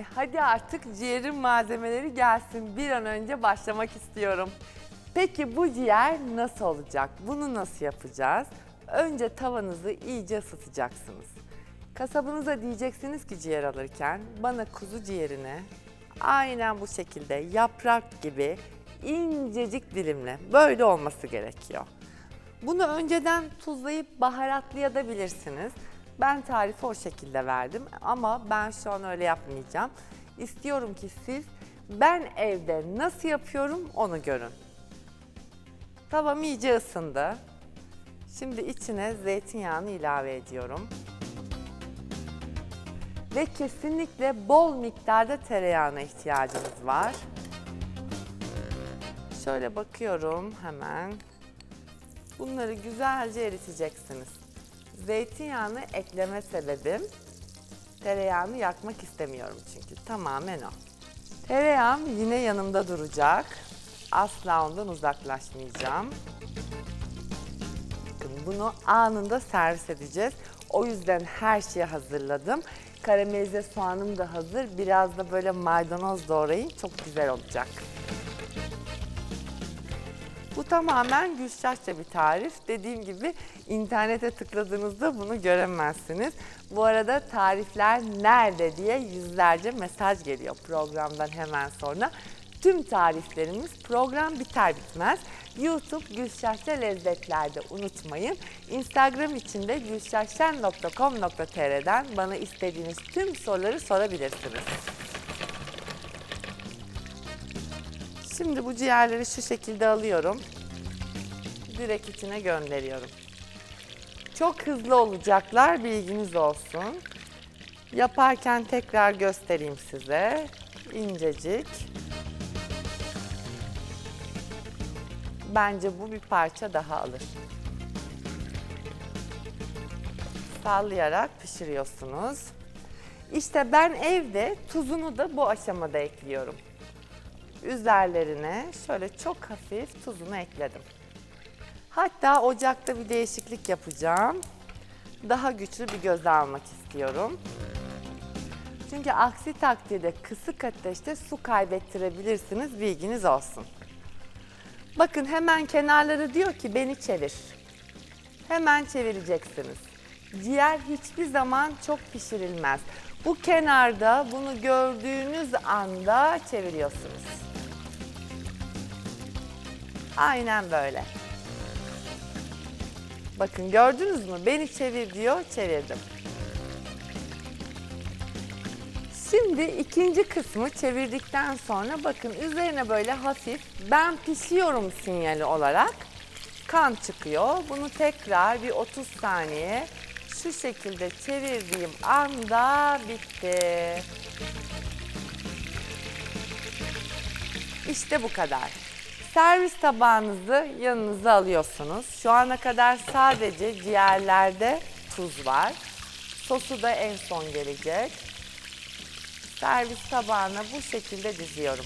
E hadi artık ciğerin malzemeleri gelsin. Bir an önce başlamak istiyorum. Peki bu ciğer nasıl olacak? Bunu nasıl yapacağız? Önce tavanızı iyice ısıtacaksınız. Kasabınıza diyeceksiniz ki ciğer alırken bana kuzu ciğerini aynen bu şekilde yaprak gibi incecik dilimle böyle olması gerekiyor. Bunu önceden tuzlayıp baharatlayabilirsiniz. Ben tarifi o şekilde verdim ama ben şu an öyle yapmayacağım. İstiyorum ki siz ben evde nasıl yapıyorum onu görün. Tavam iyice ısındı. Şimdi içine zeytinyağını ilave ediyorum. Ve kesinlikle bol miktarda tereyağına ihtiyacınız var. Şöyle bakıyorum hemen. Bunları güzelce eriteceksiniz. Zeytinyağını ekleme sebebim tereyağını yakmak istemiyorum çünkü tamamen o. Tereyağım yine yanımda duracak. Asla ondan uzaklaşmayacağım. Bunu anında servis edeceğiz. O yüzden her şeyi hazırladım. Karamelize soğanım da hazır. Biraz da böyle maydanoz doğrayın. Çok güzel olacak. Tamamen Gülşahça bir tarif. Dediğim gibi internete tıkladığınızda bunu göremezsiniz. Bu arada tarifler nerede diye yüzlerce mesaj geliyor programdan hemen sonra. Tüm tariflerimiz program biter bitmez. YouTube Gülşahça Lezzetler'de unutmayın. Instagram için de gülşahşen.com.tr'den bana istediğiniz tüm soruları sorabilirsiniz. Şimdi bu ciğerleri şu şekilde alıyorum. Direkt içine gönderiyorum. Çok hızlı olacaklar bilginiz olsun. Yaparken tekrar göstereyim size. İncecik. Bence bu bir parça daha alır. Sallayarak pişiriyorsunuz. İşte ben evde tuzunu da bu aşamada ekliyorum. Üzerlerine şöyle çok hafif tuzunu ekledim. Hatta ocakta bir değişiklik yapacağım. Daha güçlü bir göze almak istiyorum. Çünkü aksi takdirde kısık ateşte su kaybettirebilirsiniz bilginiz olsun. Bakın hemen kenarları diyor ki beni çevir. Hemen çevireceksiniz. Ciğer hiçbir zaman çok pişirilmez. Bu kenarda bunu gördüğünüz anda çeviriyorsunuz. Aynen böyle. Bakın gördünüz mü? Beni çevir diyor, çevirdim. Şimdi ikinci kısmı çevirdikten sonra bakın üzerine böyle hafif ben pişiyorum sinyali olarak kan çıkıyor. Bunu tekrar bir 30 saniye şu şekilde çevirdiğim anda bitti. İşte bu kadar. Servis tabağınızı yanınıza alıyorsunuz. Şu ana kadar sadece ciğerlerde tuz var. Sosu da en son gelecek. Servis tabağına bu şekilde diziyorum.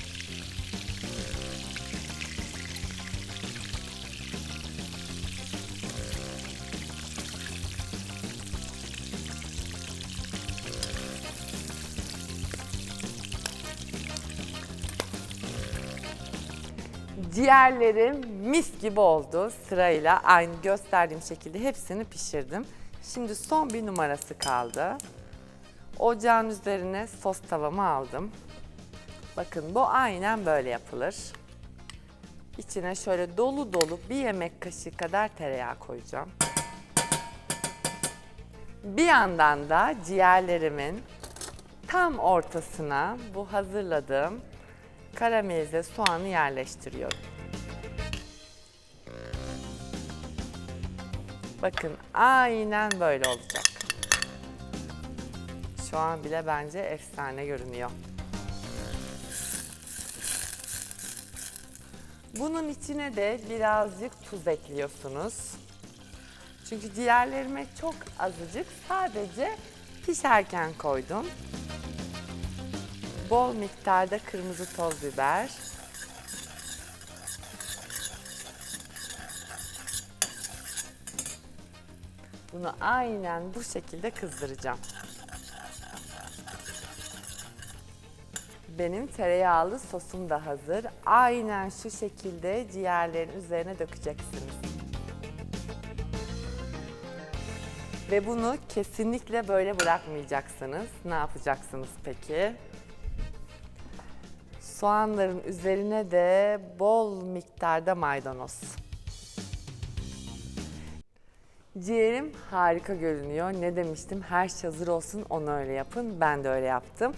Ciğerlerim mis gibi oldu sırayla aynı gösterdiğim şekilde hepsini pişirdim. Şimdi son bir numarası kaldı. Ocağın üzerine sos tavamı aldım. Bakın bu aynen böyle yapılır. İçine şöyle dolu dolu bir yemek kaşığı kadar tereyağı koyacağım. Bir yandan da ciğerlerimin tam ortasına bu hazırladığım karamelize soğanı yerleştiriyorum. Bakın aynen böyle olacak. Şu an bile bence efsane görünüyor. Bunun içine de birazcık tuz ekliyorsunuz. Çünkü ciğerlerime çok azıcık sadece pişerken koydum. Bol miktarda kırmızı toz biber. Bunu aynen bu şekilde kızdıracağım. Benim tereyağlı sosum da hazır. Aynen şu şekilde ciğerlerin üzerine dökeceksiniz. Ve bunu kesinlikle böyle bırakmayacaksınız. Ne yapacaksınız peki? Soğanların üzerine de bol miktarda maydanoz. Ciğerim harika görünüyor. Ne demiştim? Her şey hazır olsun onu öyle yapın. Ben de öyle yaptım.